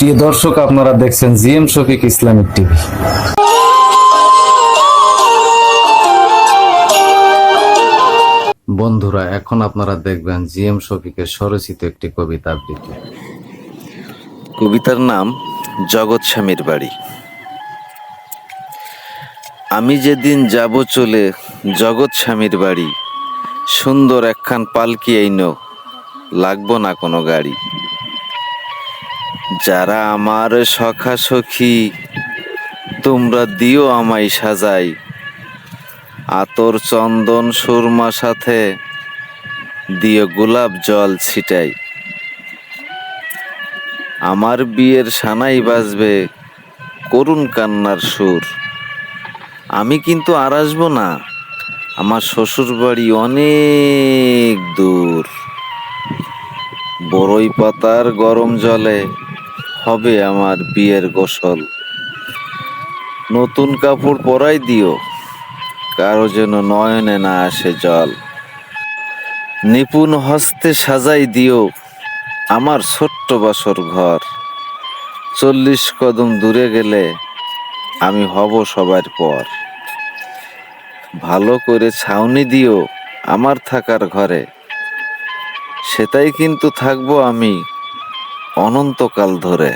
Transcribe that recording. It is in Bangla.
প্রিয় দর্শক, আপনারা দেখছেন জিএম শফিক ইসলামিক টিভি। বন্ধুরা, এখন আপনারা দেখবেন জিএম শফিকের স্বরচিত একটি কবিতা আবৃত্তি। কবিতার নাম জগৎ স্বামীর বাড়ি। আমি যেদিন যাব চলে জগৎ স্বামীর বাড়ি, সুন্দর একখান পালকি আইন লাগবো না কোনো গাড়ি। যারা আমার সখা সখী, তোমরা দিও আমায় সাজাই। আতর চন্দন সুরমা সাথে দিও গোলাপ জল ছিটাই। আমার বিয়ের সানাই বাজবে করুণ কান্নার সুর। আমি কিন্তু আর আসব না, আমার শ্বশুর বাড়ি অনেক দূর। বড়ই পাতার গরম জলে হবে আমার বিয়ের গোসল। নতুন কাপড় পরাই দিও, কারও যেন নয়নে না আসে জল। নিপুণ হস্তে সাজাই দিও আমার ছোট্ট বাসর ঘর। চল্লিশ কদম দূরে গেলে আমি হব সবার পর। ভালো করে ছাউনি দিও আমার থাকার ঘরে। সেটাই কিন্তু থাকব আমি অনন্তকাল ধরে।